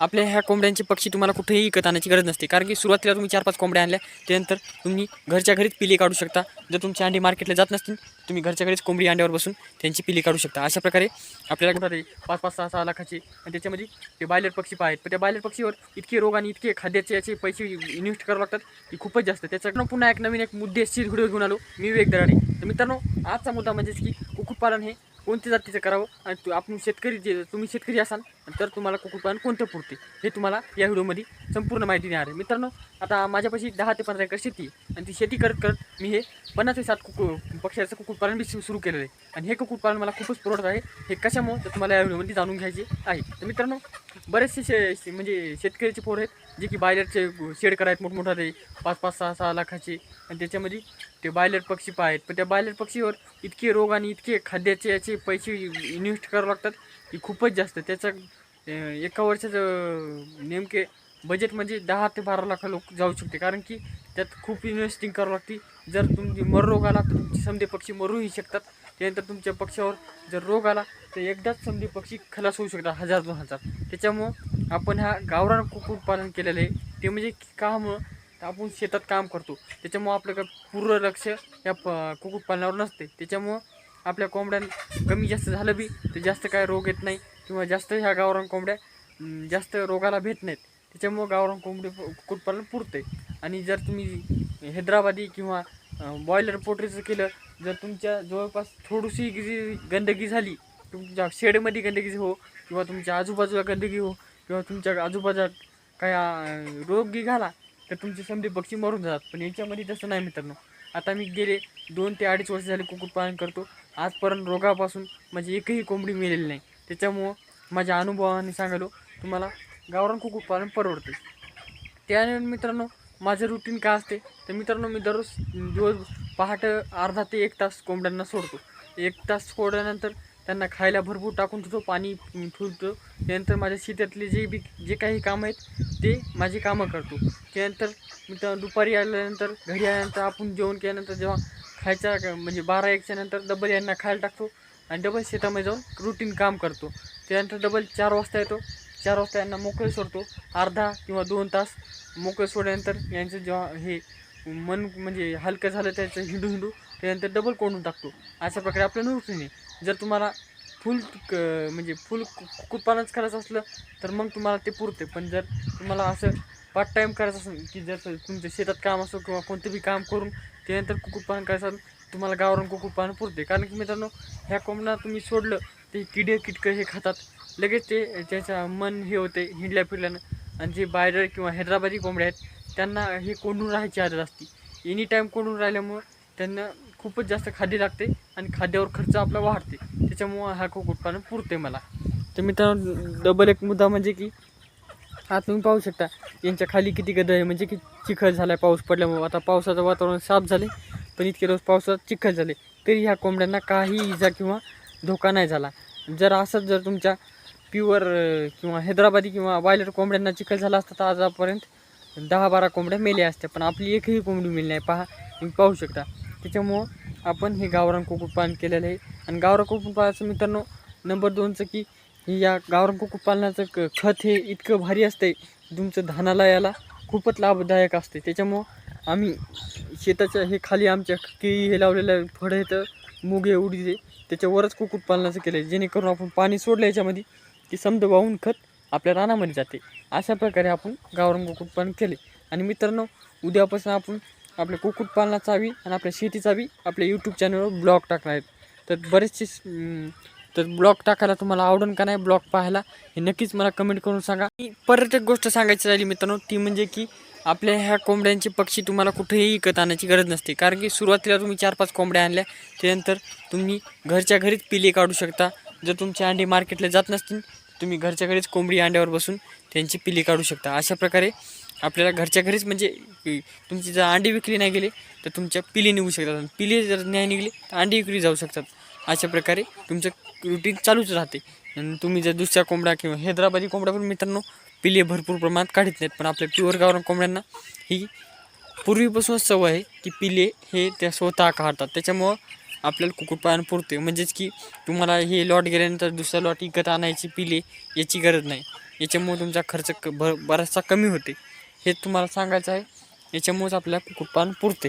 आपल्या ह्या कोंबड्यांचे पक्षी तुम्हाला कुठेही विकत आणायची गरज नसते. कारण की सुरुवातीला तुम्ही चार पाच कोंबड्या आणल्या त्यानंतर तुम्ही घरच्या घरीच पिली काढू शकता. जर तुमची अंडी मार्केटला जात नसतील तुम्ही घरच्या घरीच कोंबडी अंड्यावर बसून त्यांची पिली काढू शकता. अशा प्रकारे आपल्याला कुठं पाच पाच सहा सहा लाखाची आणि त्याच्यामध्ये ते बायलर पक्षी पाहत आहेत. पण त्या बायलर पक्षीवर इतके रोग आणि इतके खाद्याचे याचे पैसे इन्व्हेस्ट करावं लागतात की खूपच जास्त. त्याच्याकडनं पुन्हा एक नवीन एक मुद्देशीर व्हिडिओ घेऊन आलो. मी विवेक दराडे तर मित्रांनो आजचा मुद्दा म्हणजेच की कुक्कुटपालन हे कोणत्या जातीचं करावं? आणि आपण शेतकरी जे तुम्ही शेतकरी असाल तर तुम्हाला कुक्कुटपालन कोणतं पुरते? हे तुम्हाला या व्हिडिओमध्ये संपूर्ण माहिती देणार आहे. मित्रांनो आता माझ्यापाशी दहा ते पंधरा एकर शेती आणि ती शेती करत करत मी हे पन्नास ते सात कुकु पक्ष्याचं कुक्कुटपालन बी सुरू केलेलं आहे. आणि हे कुक्कुटपालन मला खूपच परवडत आहे. हे कशामुळे? तर तुम्हाला या व्हिडिओमध्ये जाणून घ्यायचे आहे. तर मित्रांनो बरेचसे शे म्हणजे शेतकऱ्याचे पोरं आहेत जे की बायलरचे शेड करायत मोठमोठाले पाच पाच सहा सहा लाखाचे. आणि त्याच्यामध्ये ते बायलर पक्षी पण आहेत पण त्या बायलर पक्षीवर इतके रोग आणि इतके खाद्याचे याचे पैसे इन्व्हेस्ट करावं लागतात की खूपच जास्त. त्याचा एका वर्षाचं नेमके बजेट म्हणजे दहा ते बारा लाख लोक जाऊ शकते. कारण की त्यात खूप इन्व्हेस्टिंग करावं लागते. जर तुमची मर रोग आला तर तुमचे समधे पक्षी मरूही शकतात. त्यानंतर तुमच्या पक्षावर जर रोग आला तर एकदाच समधी पक्षी खलास होऊ शकतात हजार दोन हजार. त्याच्यामुळं आपण ह्या गावरान कुक्कुटपालन केलेलं आहे. ते म्हणजे कामुळं आपण शेतात काम करतो. त्याच्यामुळं आपलं काय पूर्ण लक्ष या प कुक्कुटपालनावर नसते. त्याच्यामुळं आपल्या कोंबड्या कमी जास्त झालं बी तर जास्त काय रोग येत नाही. किंवा जास्त ह्या गावरान कोंबड्या जास्त रोगाला भेट नाहीत. त्याच्यामुळं गावरान कोंबडी कुक्कुटपालन पुरते आणि जर तुम्ही हैदराबादी किंवा बॉयलर पोल्ट्रीचं केलं जर तुमच्या जवळपास थोडीशी जी गंदगी झाली तुमच्या शेडमध्ये गंदगी हो किंवा तुमच्या आजूबाजूला गंदगी हो किंवा तुमच्या आजूबाजूला काय रोगी घाला तर तुमचे समजे पक्षी मरून जातात. पण याच्यामध्ये तसं नाही मित्रांनो. आता मी गेले दोन ते अडीच वर्ष झाले कुक्कुटपालन करतो. आजपर्यंत रोगापासून म्हणजे एकही कोंबडी मिळेली नाही. त्याच्यामुळं माझ्या अनुभवाने सांगालो तुम्हाला गावरान कुक्कुटपालन परवडते त्याने मित्रांनो माझं रुटीन काय असते? तर मित्रांनो मी दररोज दिवस पहाटे अर्धा ते एक तास कोंबड्यांना सोडतो. एक तास सोडल्यानंतर त्यांना खायला भरपूर टाकून ठेवतो पाणी ठेवतो. त्यानंतर माझ्या शेतातले जे बी जे काही कामं आहेत ते माझी कामं करतो. त्यानंतर मी दुपारी आल्यानंतर घरी आल्यानंतर आपण जेवण केल्यानंतर जेव्हा खायच्या म्हणजे बारा एकच्या नंतर डबल यांना खायला टाकतो. आणि डबल शेतामध्ये जाऊन रुटीन काम करतो. त्यानंतर डबल चार वाजता येतो. चार वाजता यांना मोकळे सोडतो. अर्धा किंवा दोन तास मोकळे सोडल्यानंतर यांचं जेव्हा हे मन म्हणजे हलकं झालं त्याचं हिंडू हिंडू त्यानंतर डबल कोंडून टाकतो. अशा प्रकारे आपलं रुटीन आहे. जर तुम्हाला फुल क म्हणजे फुल कुक्कुटपालनच करायचं असलं तर मग तुम्हाला ते पुरते. पण जर तुम्हाला असं पार्ट टाईम करायचं असेल की जर तुमच्या शेतात काम असो किंवा कोणतं बी काम करून त्यानंतर कुक्कुटपालन करायचं असेल तुम्हाला गावरान कुक्कुटपालन पुरते. कारण की मित्रांनो ह्या कोंबडा तुम्ही सोडलं ते किडे किटकं हे खातात. लगेच ते त्याचं मन हे होते हिंडल्या फिरल्यानं. आणि जे बायडर किंवा हैदराबादी कोंबड्या आहेत त्यांना हे कोंडून राहायची आदत असते. एनी टाईम कोंडून राहिल्यामुळं त्यांना खूपच जास्त खाद्य लागते आणि खाद्यावर खर्च आपला वाढते. त्याच्यामुळं हा कुक्कुटपालन पुरते मला. तर मित्रांनो डबल एक मुद्दा म्हणजे की हा तुम्ही पाहू शकता यांच्या खाली किती गदळ आहे. म्हणजे की चिखल झाला आहे पाऊस पडल्यामुळे. आता पावसाचं वातावरण साफ झाले पण इतके रोज पावसात चिखल झाले तरी ह्या कोंबड्यांना काही इजा किंवा धोका नाही झाला. जर असंच जर तुमच्या प्युअर किंवा हैदराबादी किंवा बॉयलर कोंबड्यांना चिखल झाला असता तर आजपर्यंत दहा बारा कोंबड्या मेल्या असत्या पण आपली एकही कोंबडी मिळली नाही. पहा तुम्ही पाहू शकता. त्याच्यामुळं आपण हे गावरान कुक्कुटपालन केलेलं आहे. आणि गावरान कुक्कुटपालनाचं मित्रांनो नंबर दोनचं की या गावरान कुक्कुटपालनाचं क खत हे इतकं भारी असतंय. तुमचं धानाला याला खूपच लाभदायक असते त्याच्यामुळं आम्ही शेताच्या हे खाली आमच्या केळी हे लावलेलं फळं येतं मुगे उडीचे त्याच्यावरच कुक्कुटपालनाचं केलं आहे जेणेकरून आपण पाणी सोडलं याच्यामध्ये की समजा वाहून खत आपल्या रानामध्ये जाते. अशा प्रकारे आपण गावरान कुक्कुटपालन केले. आणि मित्रांनो उद्यापासून आपण आपल्या कुक्कुटपालनाचा बी आणि आपल्या शेतीचा बी आपल्या यूट्यूब चॅनलवर ब्लॉग टाकणार आहेत. तर बरेचसे तर ब्लॉग टाकायला तुम्हाला आवडेल का नाही ब्लॉग पाहायला हे नक्कीच मला कमेंट करून सांगा. परत एक गोष्ट सांगायची राहिली मित्रांनो ती म्हणजे की आपल्या ह्या कोंबड्यांचे पक्षी तुम्हाला कुठेही विकत आणायची गरज नसते. कारण की सुरुवातीला तुम्ही चार पाच कोंबड्या आणल्या त्यानंतर तुम्ही घरच्या घरीच पिले काढू शकता. जर तुमचे अंडे मार्केटला जात नसतील तुम्ही घरच्या घरीच कोंबडी अंड्यावर बसून त्यांची पिली काढू शकता. अशा प्रकारे आपल्याला घरच्या घरीच म्हणजे तुमची जर अंडी विकली नाही गेली तर तुमच्या पिली निघू शकतात. पिले जर नाही निघली तर अंडी विकली जाऊ शकतात. अशा प्रकारे तुमचं रुटीन चालूच राहते. आणि तुम्ही जर दुसऱ्या कोंबड्या किंवा हैदराबादी कोंबड्या पण मित्रांनो पिले भरपूर प्रमाणात काढत नाहीत. पण आपल्या प्युअर गावरान कोंबड्यांना ही पूर्वीपासूनच सवय आहे की पिले हे त्या स्वतः काढतात. त्याच्यामुळं आपल्याला कुक्कुटपालन पुरते म्हणजेच की तुम्हाला हे लॉट गेल्यानंतर दुसरा लॉट इकत आणायची पिले याची गरज नाही. याच्यामुळे तुमचा खर्च क भर बराचसा कमी होते. हे तुम्हाला सांगायचं आहे याच्यामुळेच आपल्या कुक्कुटपालन पुरते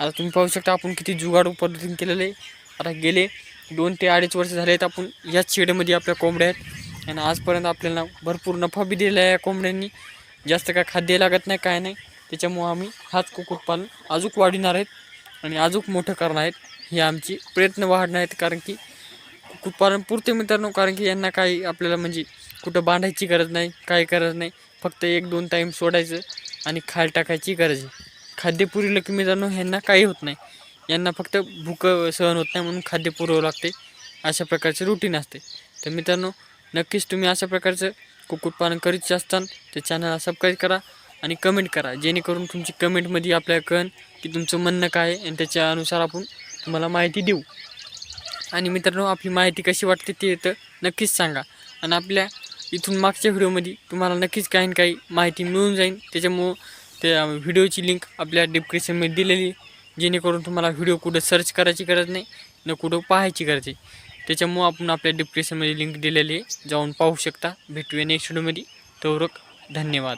आता तुम्ही पाहू शकता आपण किती जुगाडू पद्धतीने केलेलं आहे. आता गेले दोन ते अडीच वर्ष झाले आहेत आपण याच शेडमध्ये आपल्या कोंबड्या आहेत. आणि आजपर्यंत आपल्याला भरपूर नफा बी दिला आहे या कोंबड्यांनी. जास्त काय खाद्य लागत नाही काय नाही. त्याच्यामुळं आम्ही हाच कुक्कुटपालन अजूक वाढवणार आहेत आणि अजूक मोठं करणार आहेत. हे आमची प्रयत्न वाढणार आहेत कारण की कुक्कुटपालन पुरते मित्रांनो कारण की यांना काही आपल्याला म्हणजे कुठं बांधायची गरज नाही काही गरज नाही. फक्त एक दोन टाईम सोडायचं आणि खायला टाकायची गरज आहे. खाद्य पुरवलं की मित्रांनो ह्यांना काही होत नाही. यांना फक्त भूक सहन होत नाही म्हणून खाद्य पुरवावं लागते. अशा प्रकारचे रुटीन असते. तर मित्रांनो नक्कीच तुम्ही अशा प्रकारचं कुक्कुटपालन करीत असताना तर चॅनलला सबस्क्राईब करा आणि कमेंट करा. जेणेकरून तुमची कमेंटमध्ये आपल्याला कळन की तुमचं म्हणणं काय आहे आणि त्याच्यानुसार आपण तुम्हाला माहिती देऊ. आणि मित्रांनो आपली माहिती कशी वाटते ते तर नक्कीच सांगा. आणि आपल्या इथून मागच्या व्हिडिओमध्ये तुम्हाला नक्कीच काही ना काही माहिती मिळून जाईल त्याच्यामुळं त्या व्हिडिओची लिंक आपल्या डिस्क्रिप्शनमध्ये दिलेली जेणेकरून तुम्हाला व्हिडिओ कुठं सर्च करायची गरज नाही न कुठं पाहायची गरज आहे. त्याच्यामुळं आपण आपल्या डिप्रेशनमध्ये लिंक दिलेली आहे जाऊन पाहू शकता. भेटूया नेक्स्ट व्हिडिओमध्ये तवरक धन्यवाद.